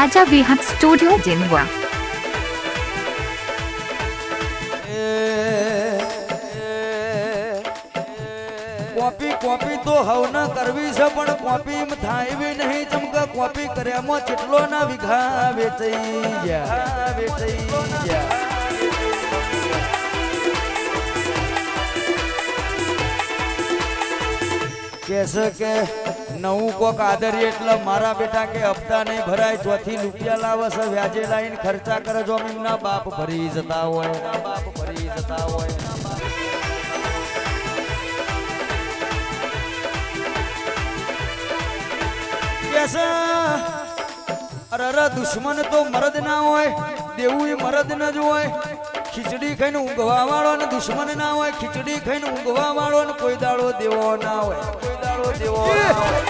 Raja Vihar studio Jinwa. Copy copy તો હવ ન કરવી છે, પણ કોપી થાય બી નહીં ચમકા કોપી કર્યામાં કેટલો ના વિઘા વેચાઈ ગયા વેચાઈ ગયા કે નવું કોક આદરી એટલે મારા બેટા કે હપ્તા નહીં ભરાય ચોથી રૂપિયા લાવે છે, વ્યાજે લાઈન ખર્ચા કરે જો એમના બાપ ભરી જતા હોય. બાપ ભરી જતા હોય કેસે અરે અરે, દુશ્મન તો મરદ ના હોય દેવું એ મરદ ન જ હોય. ખીચડી ખાઈને ઊંઘવા વાળો ને દુશ્મન ના હોય, ખીચડી ખાઈને ઊંઘવા વાળો ને કોઈ દાડો દેવો ના હોય. ના હોય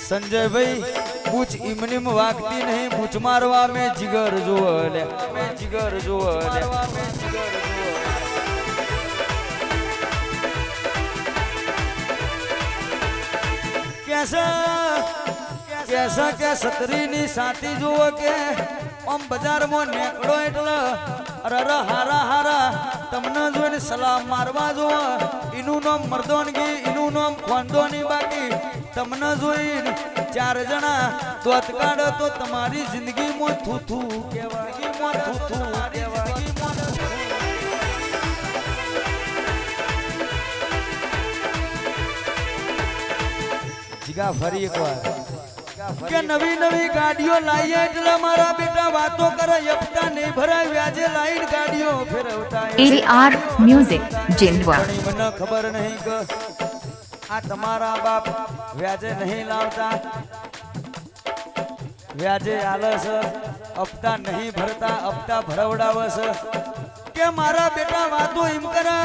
સંજયભાઈ પૂછ ઇમનીમ વાગતી નહીં. પૂછ મારવા મેં જીગર લે મેં જીગર જુઓ લે કેસા કે સત્રીની સાતી જુઓ કે? આમ બજારમાં નેકડો એટલે અરે હારા હારા તમને જોઈને સલામ મારવા જો એનું નામ મર્દોનગી, એનું નામ ખોંદોની બાકી. તમને જોઈને ચાર જણા દોત કાઢો તો તમારી જિંદગીમાં થૂથું કહેવાય. થૂથું. જીગા, ફરી એકવાર. કે નવી નવી ગાડીઓ લાવીએ એટલે મારા બેટા વાતો કરે હપ્તા નહીં ભરાય વ્યાજે લાઈન ગાડીઓ ફેરવતા AR મ્યુઝિક Jinwa. મને ખબર નહીં કે આ તમારા બાપ વ્યાજે નહીં લાવતા. વ્યાજે આલસ છે હપ્તા નહીં ભરતા હપ્તા ભરવડાવસ કે મારા બેટા વાતો એમ કરે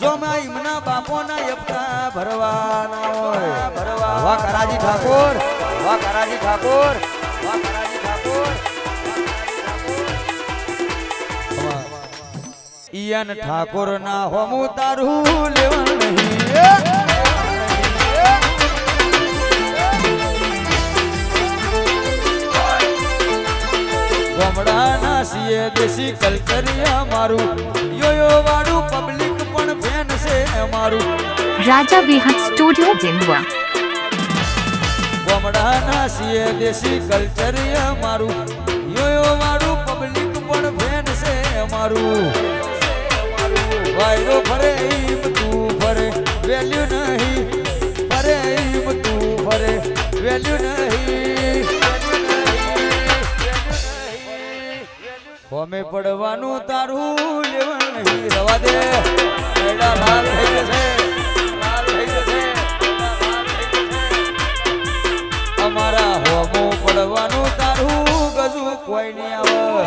જો મેં એમના બાપોના હપ્તા ભરવાના હોય. ભરવા કરાજી ઠાકોર. વાહ કરાજી ઠાકોર વાહ કરાજી ઠાકોર ઈયન ઠાકોર ના હોમું તારું લેવાનું નહીં ગમડાના સીએ દેશી કલ્ચરિયા મારું યોયો વાળું પબ્લિક પણ ફેન છે અમારું Raja Vihat Studio Jinwa. ગમડાના સીએ દેશી કલ્ચર અમારું. યોયો મારું પબ્લિક પણ ફેન છે અમારું. વાયરો ફરે ઈમ તું ફરે, વેલ્યુ નહીં. ફરે ઈમ તું ફરે, વેલ્યુ નહીં. હોમે પડવાનું તારું લેવન નહીં. રવા દે. લાલ થઈ જશે. અમારા હોમો પડવાનું તારું ગજુ કોઈ નહીં આવે.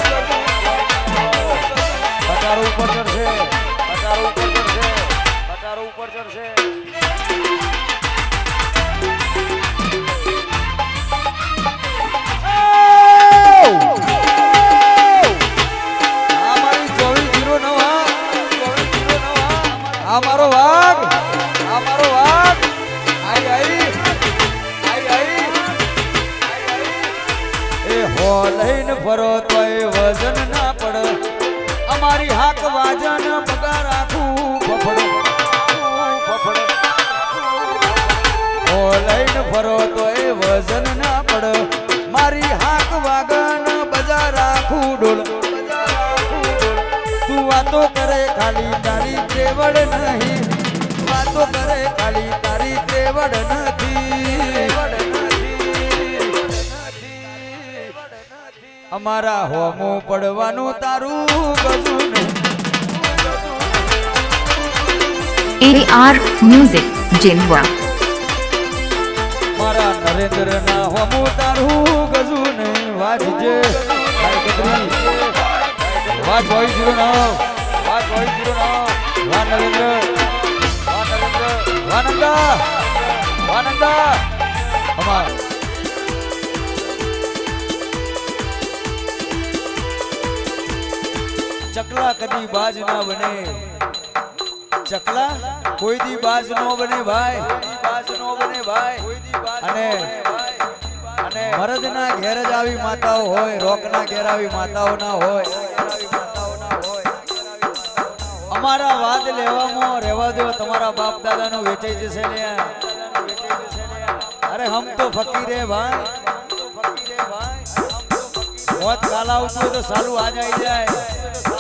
પટારો ઉપર ચડશે પટારો ઉપર ચડશે પટારો ઉપર ચડશે. લઈને ફરો તોય વજન ના પડ. મારી હાક વાગન બજા રાખું ડોલ. તું વાતો કરે ખાલી તારી ત્રેવડ નહીં. વાતો કરે ખાલી તારી ત્રેવડ નથી. અમારા હોમો પડવાનું તારું ગજું નહીં. AR Music Jinwa. નરેન્દ્ર ના હોમો તારું ગજું નહીં વાજજે વાજ બોય જીરો નાવ વાજ ભાઈ જીરો નાવ વા નરેન્દ્ર. વા નરેન્દ્ર. વા નંદા વા નંદા અમાર. ચકલા કદી બાજ ના બને. ચકલા કોઈ દી બાજ નો બને ભાઈ. અને મરદના ઘેર જ આવી માતાઓ હોય, રોકના ઘેર આવી માતાઓ ના હોય. અમારા વાદ લેવામાં રહેવા દો, તમારા બાપ દાદાનું વેચાઈ જશે ને અરે હમ તો ફકીર ભાઈ. મોત કાલ આવતું તો સારું આજ આવી જાય.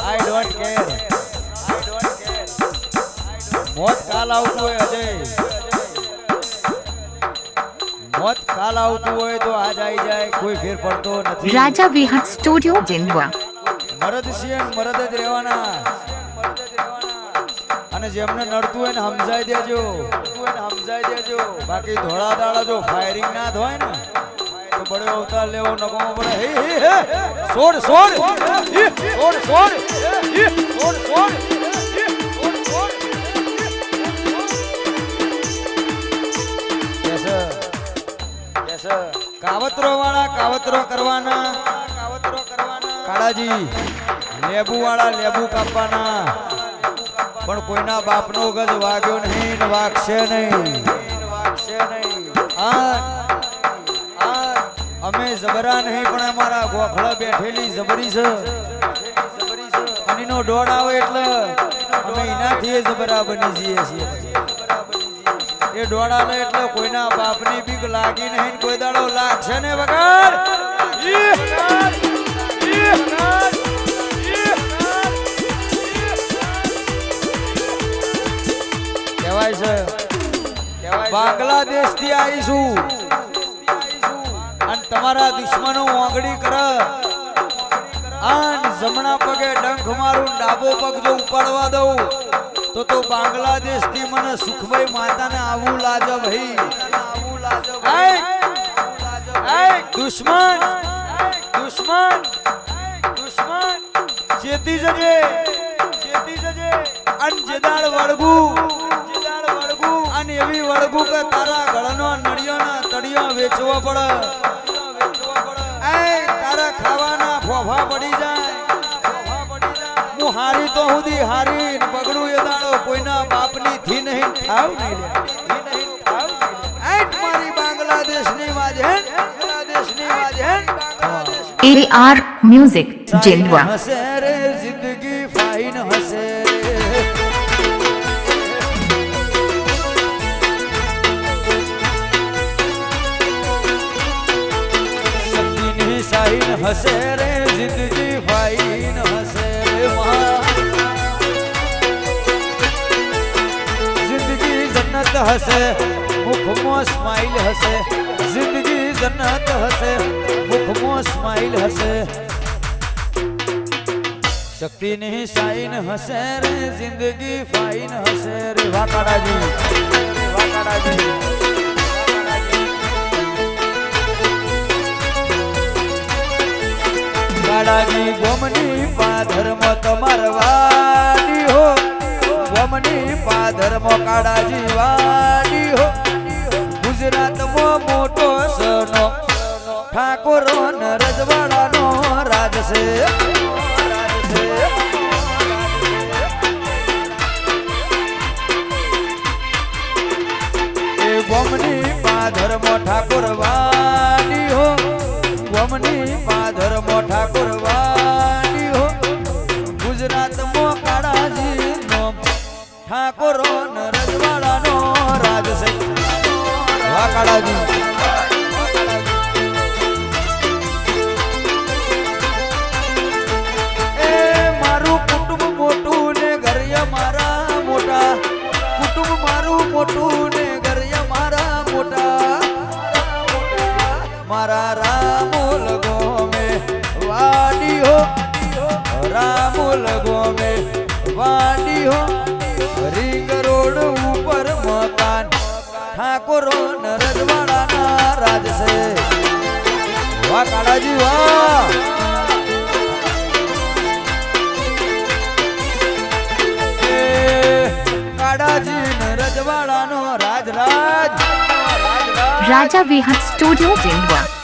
આઈ ડોન્ટ કેર મોત કાલ આવતું હોય અજય. મોત કાલ આવતું હોય તો આજ આવી જાય કોઈ ફેર પડતો નથી. રાજા વિહાર સ્ટુડિયો જિંદવા મરદ સિંહ મરદ જ રહેવાના. અને જેમને નડતું હોય ને સમજાઈ દેજો. સમજાઈ દેજો બાકી ધોળા દાડા જો ફાયરિંગ ના થાય ને તો બડે અવતાર લેવો નકોમો પડે હે હે હે સોડ સોડ. સોડ સોડ. છોડ Sir. કાવતરો વાળા, કાવતરો કરવાના. કાવતરો કરવાના કાળાજી લેબુ વાળા લેબુ કાપવાના. પણ કોઈના બાપનો ગજ વાગ્યો નહીં વાગશે નહીં. વાગશે નહીં અમે જબરા નહીં, પણ અમારા ગોખળા બેઠેલી જબરી છે. અનીનો દોડ આવે એટલે અમે એનાથી જબરા બની જઈએ છીએ. એ દોડા એટલે કોઈના બાપની બીક લાગી નહીં કોઈ દાડો લાગશે ને વગર! કહેવાય છે બાંગ્લાદેશથી આવીશું. અને તમારા દુશ્મનો ઓગળી કર. આન જમણા પગે ડંખ મારું ડાબો પગ જો ઉપાડવા દઉં. તો તો બાંગ્લાદેશથી મને સુખભાઈ માતાને આવું લાજો ભાઈ. આવું લાજો ભાઈ દુશ્મન દુશ્મન દુશ્મન. ચેતી જજે ચેતી જજે. અન જેદાળ વળગુ જેદાળ વળગુ. અન એવી વળગુ કે તારા ગળનો નળિયોના તળિયો વેચવો પડે. એ તારા ખાવાના ફોફા પડી જાય. હારી તો હુદી હારી ને પગડું એ દાડો કોઈના બાપની થી નહીં થાવ નહીં લે. થી નહીં થાવ નહીં લે. એટ મારી બાંગ્લાદેશની વાજેન બાંગ્લાદેશની વાજેન બાંગ્લાદેશની એ આર મ્યુઝિક જિંદવા હસે રે જિંદગી ફાઇન હસે રે શક્તિની સાઈન હસે હશે મુખમાં સ્માઈલ હશે જિંદગી જન્નત હશે મુખમાં સ્માઈલ હશે શક્તિની સાઈન હશે રે જિંદગી ફાઈન હશે રે વાકાડાજી વાકાડાજી કાળાજી ગોમની પાધર્મ તમાર વાડી હો ગોમની મોકાડા જીવાડી હો. ગુજરાત ગુજરાતમાં મોટો સનો ઠાકોર ન વાહ કાળાજી મોટું ને ઘરિયા મારા મોટા. મારું મારા રામોલ ગોમે વાડી હો રામોલ ગોમે વાડી હો રીંગ રોડ ઠાકોરો ન રજવાડાના રાજ છે. વાહ કાળાજી વાહ! એ કાળાજી ને રજવાડાનો Raj Raj Raj Vihat Studio Jindwa.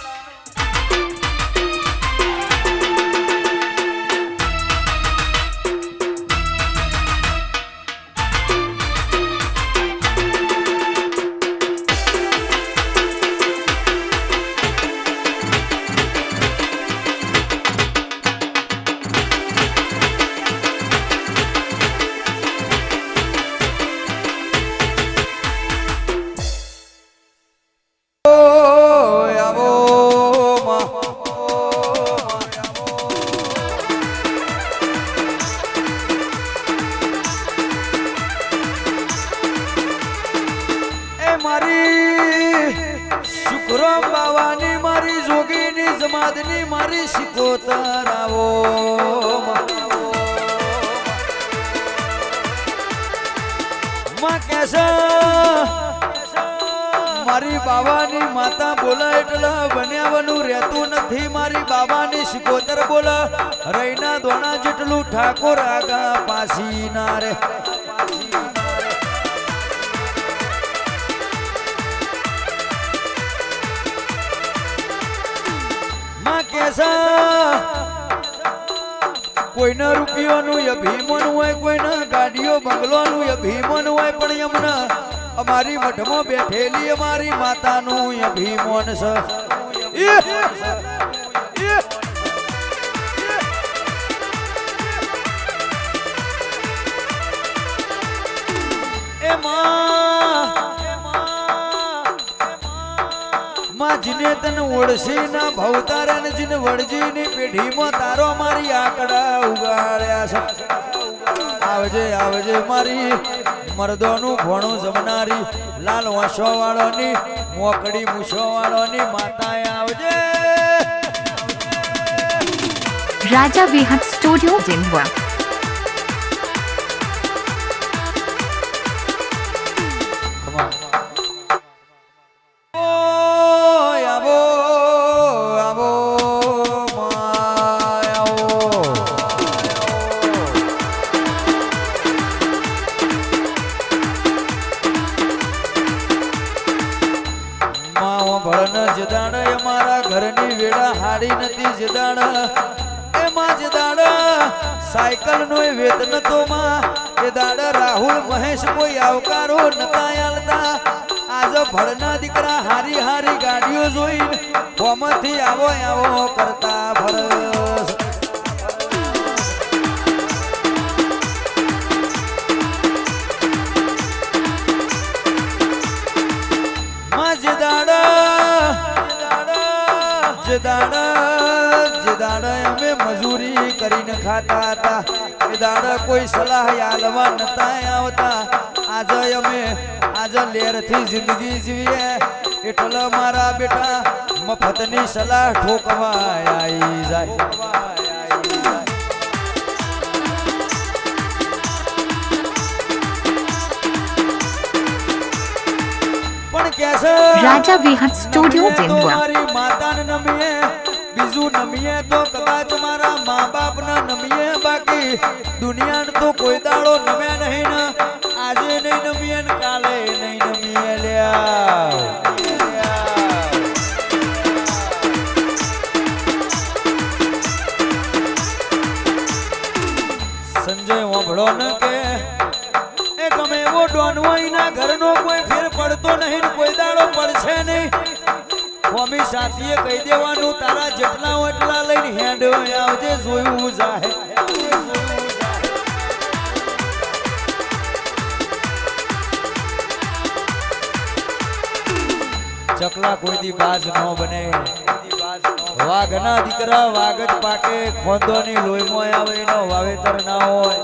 શુક્રમ બાવાની મારી જોગીની જમાદની મારી શીખો કેસે મારી બાવાની માતા બોલા એટલે બન્યાવાનું રહેતું નથી. મારી બાવાની શિકોતર બોલા, રૈના દોણા જેટલું ઠાકોર આગા પાસી ના રે. કોઈના રૂપિયોનું અભિમાન હોય, કોઈના ગાડીઓ, બંગલોનું અભિમાન હોય, પણ એમના અમારી મઠમાં બેઠેલી અમારી માતાનું અભિમાન છે. માં જીને તન ઓળસી ના ભવતારે ને જીને પેઢી માં તારો મારી આકડા ઉગાડ્યા છે આવજે આવજે મારી મર્દોનું ભણું જમનારી, લાલ વાંસો વાળોની મોકડી મૂછો વાળોની માતાએ આવજે રાજા વિહત સ્ટુડિયો Jindwa. વેત નતો માં તે દાડ રાહુલ, મહેશ કોઈ આવકારો નતા આલતા આજ ભળના દીકરા હારી હારી ગાડીઓ જોઈને હોમથી આવો આવો કરતા ભળ દાડા, જે દાડા અમે મજૂરી કરીને ખાતા હતા. દાડા કોઈ સલાહ આલવા નતા આવતા. આજે અમે આજે લેરથી જિંદગી જીવીએ. એટલે મારા બેટા મફતની સલાહ ઠોકવા આવી જાય. પણ કે છે Raja Vihat Studio નમીએ તો Jindwa. મારી માતાને નમીએ બીજું નમીએ તો કદાચ મારા મા બાપને નમીએ. દુનિયાને તો કોઈ દાડો નમ્યા નહીં ને. આજે નહીં નમીએ ને કાલે નહીં નમીએ લ્યા. સંજય વાંભળો ન કે. એ તમે એવો ડોનવાઈના ઘરનો કોઈ ફેર પડતો નહીં ને કોઈ દાડો પડશે નહીં. સ્વામી સાથીએ કહી દેવાનું, તારા જેટલા હોય એટલા લઈને હેન્ડ આવજે, જોયું જાહે. ચકલા કોઈ દી બાજ ન બને. વાઘના દીકરા વાઘ જ પાકે ખોંદોની લોહીમાં આવે, એનો વાવેતર ના હોય.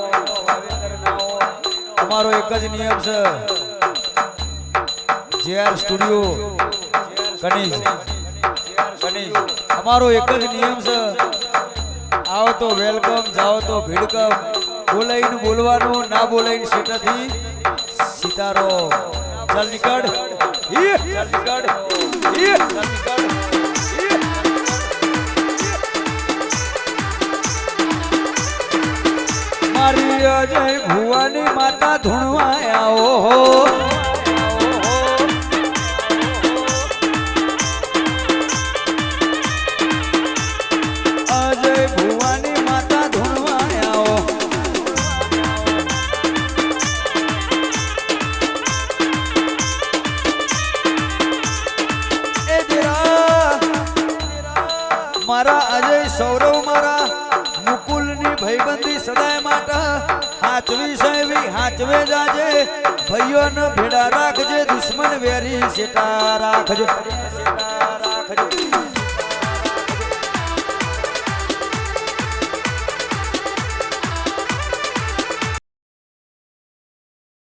અમારો એક જ નિયમ છે. જેઆર સ્ટુડિયો કનીજ કનીજ અમારો એક જ નિયમ છે. આવો તો વેલકમ, જાઓ તો ભીડકમ. બોલાઈને બોલવાનું, ના બોલાઈને સીટાથી સિતારો. ચાલ નીકળ મારી અજય ભુવાની માતા ધૂણવા આવો મારા અજય સૌરવ મારા, મુકુલની ભયબંધી સદાય માટે હાચવી સાહેબી હાચવે જાજે, ભાઈઓને ભેડા રાખજે, દુશ્મન વેરી સેટા રાખજે.